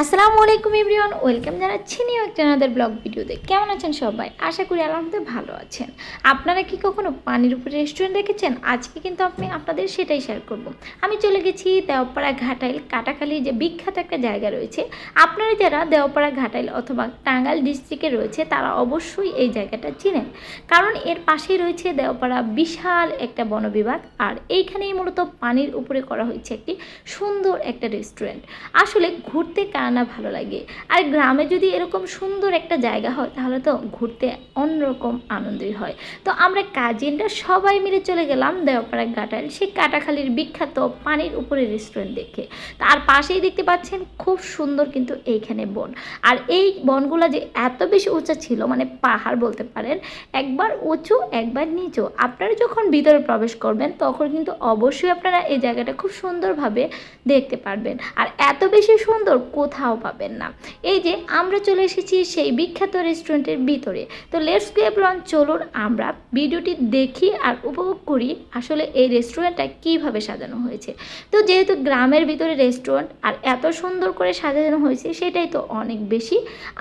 আসসালামু আলাইকুম everyone, welcome জানাচ্ছি নিউ একটা আমাদের ব্লগ ভিডিওতে। কেমন আছেন সবাই? আশা করি আলহামদুলিল্লাহ ভালো আছেন। আপনারা কি কখনো পানির উপরে রেস্টুরেন্ট দেখেছেন? আজকে কিন্তু আপনি আপনাদের সেটাই শেয়ার করব। আমি চলে গেছি দেওপাড়া ঘাটাইল কাটাখালি যে বিখ্যাত একটা জায়গা রয়েছে। আপনারা যারা দেওপাড়া ঘাটাইল অথবা টাঙ্গাইল ডিস্ট্রিক্টে রয়েছে, তারা অবশ্যই এই জায়গাটা চিনেন। কারণ এর পাশেই রয়েছে দেওপাড়া বিশাল একটা বনবিভাগ আর এইখানেই মূলত পানির উপরে করা হয়েছে একটি সুন্দর একটা রেস্টুরেন্ট আসলে ঘুরতে না ভালো লাগে। আর গ্রামে যদি এরকম সুন্দর একটা জায়গা হয়, তাহলে তো ঘুরতে অন্যরকম আনন্দই হয়। তো আমরা কাজিনরা সবাই মিলে চলে গেলাম দেওপাড়া ঘাটাইল সেই কাটাখালির বিখ্যাত পানির উপরে রেস্টুরেন্ট দেখে। তার পাশেই দেখতে পাচ্ছেন খুব সুন্দর কিন্তু এইখানে বন। আর এই বনগুলো যে এত বেশি উঁচা ছিল মানে পাহাড় বলতে পারেন, একবার উঁচু, একবার নিচু। আপনারা যখন ভিতরে প্রবেশ করবেন, তখন কিন্তু অবশ্যই আপনারা এই জায়গাটা খুব সুন্দরভাবে দেখতে পারবেন। আর এত বেশি সুন্দর কোথাও পাবেন না। এই যে আমরা চলে এসেছি সেই বিখ্যাত রেস্টুরেন্টের ভিতরে। তো লেটস গেপ লন চলুন আমরা ভিডিওটি দেখি আর উপভোগ করি আসলে এই রেস্টুরেন্টটা কীভাবে সাজানো হয়েছে। তো যেহেতু গ্রামের ভিতরে রেস্টুরেন্ট আর এত সুন্দর করে সাজানো হয়েছে, সেটাই তো অনেক বেশি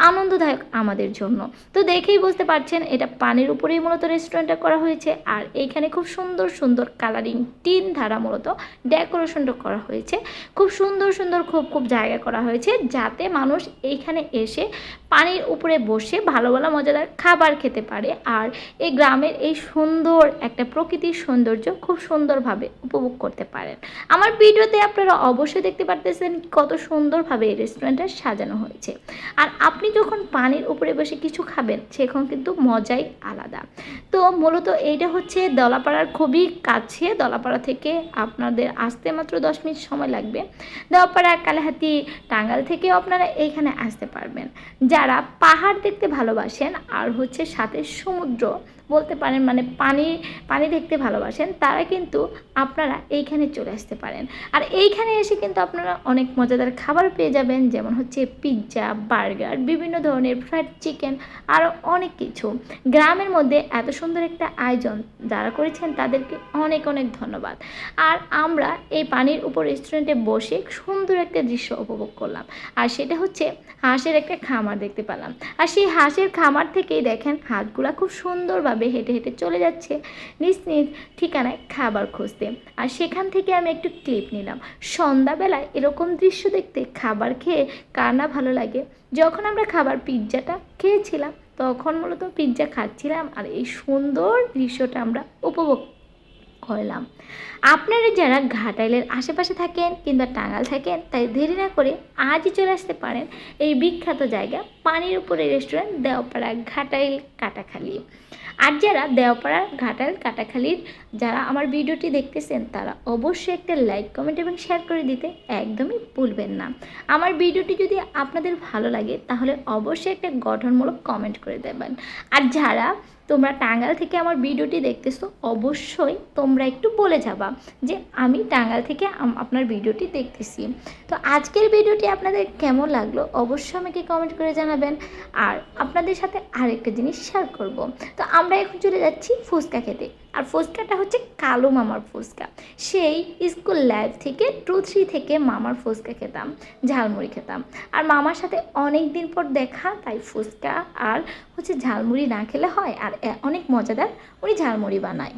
আনন্দদায়ক আমাদের জন্য। তো দেখেই বুঝতে পারছেন, এটা পানির উপরেই মূলত রেস্টুরেন্টটা করা হয়েছে আর এইখানে খুব সুন্দর সুন্দর কালারিং টিন ধারা মূলত ডেকোরেশনটা করা হয়েছে। খুব সুন্দর সুন্দর, খুব খুব জায়গা করা হয়েছে। যাতে মানুষ এইখানে এসে পানির উপরে বসে ভালো ভালো মজাদার খাবার খেতে পারে। আর এই গ্রামের এই সুন্দর একটা প্রকৃতির সৌন্দর্য খুব সুন্দরভাবে উপভোগ করতে পারেন। আমার ভিডিওতে আপনারা অবশ্যই দেখতে পারতেছেন কত সুন্দরভাবে এই রেস্টুরেন্টটা সাজানো হয়েছে। আর আপনি যখন পানির উপরে বসে কিছু খাবেন, সেখন কিন্তু মজাই আলাদা। তো মূলত এইটা হচ্ছে দলাপাড়ার খুবই কাছে। দলাপাড়া থেকে আপনাদের আসতে মাত্র দশ মিনিট সময় লাগবে। দলাপাড়া, কালাহাতি টাঙ্গাল থেকেও আপনারা এইখানে আসতে পারবেন। যারা পাহাড় দেখতে ভালোবাসেন আর হচ্ছে সাথে সমুদ্র বলতে পারেন মানে পানি পানি দেখতে ভালোবাসেন, তারা কিন্তু আপনারা এইখানে চলে আসতে পারেন। আর এইখানে এসে কিন্তু আপনারা অনেক মজাদার খাবার পেয়ে যাবেন, যেমন হচ্ছে পিৎজা বার্গার বিভিন্ন ধরনের ফ্রাইড চিকেন আরও অনেক কিছু। গ্রামের মধ্যে এত সুন্দর একটা আয়োজন যারা করেছেন, তাদেরকে অনেক অনেক ধন্যবাদ। আর আমরা এই পানির উপর রেস্টুরেন্টে বসে সুন্দর একটা দৃশ্য উপভোগ করলাম। আর সেটা হচ্ছে হাঁসের একটা খামার দেখতে পেলাম। আর সেই হাঁসের খামার থেকেই দেখেন হাঁসগুলা খুব সুন্দরভাবে হেঁটে হেঁটে চলে যাচ্ছে নিজ নিজ ঠিকানায় খাবার খুঁজতে। আর সেখান থেকে আমি একটু ক্লিপ নিলাম। সন্ধ্যাবেলায় এরকম দৃশ্য দেখতে খাবার খেয়ে কার না ভালো লাগে? যখন আমরা খাবার পিৎজাটা খেয়েছিলাম, তখন মূলত পিৎজা খাচ্ছিলাম আর এই সুন্দর দৃশ্যটা আমরা উপভোগ করলাম। আপনারা যারা ঘাটাইলের আশেপাশে থাকেন কিংবা টাঙ্গাল থাকেন, তাই দেরি না করে আজই চলে আসতে পারেন এই বিখ্যাত জায়গা পানির উপরে রেস্টুরেন্ট দেওপাড়া ঘাটাইল কাটাখালি। আর যারা দেওপাড়া ঘাটাল কাটাখালির যারা আমার ভিডিওটি দেখতেছেন, তারা অবশ্যই একটা লাইক কমেন্ট এবং শেয়ার করে দিতে একদমই ভুলবেন না। আমার ভিডিওটি যদি আপনাদের ভালো লাগে, তাহলে অবশ্যই একটা গঠনমূলক কমেন্ট করে দেবেন। আর যারা তোমরা টাঙ্গাল থেকে আমার ভিডিওটি দেখতেছো, অবশ্যই তোমরা একটু বলে যাবা যে আমি টাঙ্গাল থেকে আপনার ভিডিওটি দেখতেছি। তো আজকের ভিডিওটি আপনাদের কেমন লাগল, অবশ্যই আমাকে কমেন্ট করে জানাবেন। আর আপনাদের সাথে আরেকটা জিনিস শেয়ার করব। তো আমরা এখন চলে যাচ্ছি ফুচকা খেতে। আর ফুচকাটা হচ্ছে কালো মামার ফুচকা। সেই স্কুল লাইফ থেকে টু থ্রি থেকে মামার ফুচকা খেতাম, ঝালমুড়ি খেতাম। আর মামার সাথে অনেক দিন পর দেখা, তাই ফুচকা আর হচ্ছে ঝালমুড়ি না খেলে হয়। আর অনেক মজাদার উনি ঝালমুড়ি বানায়।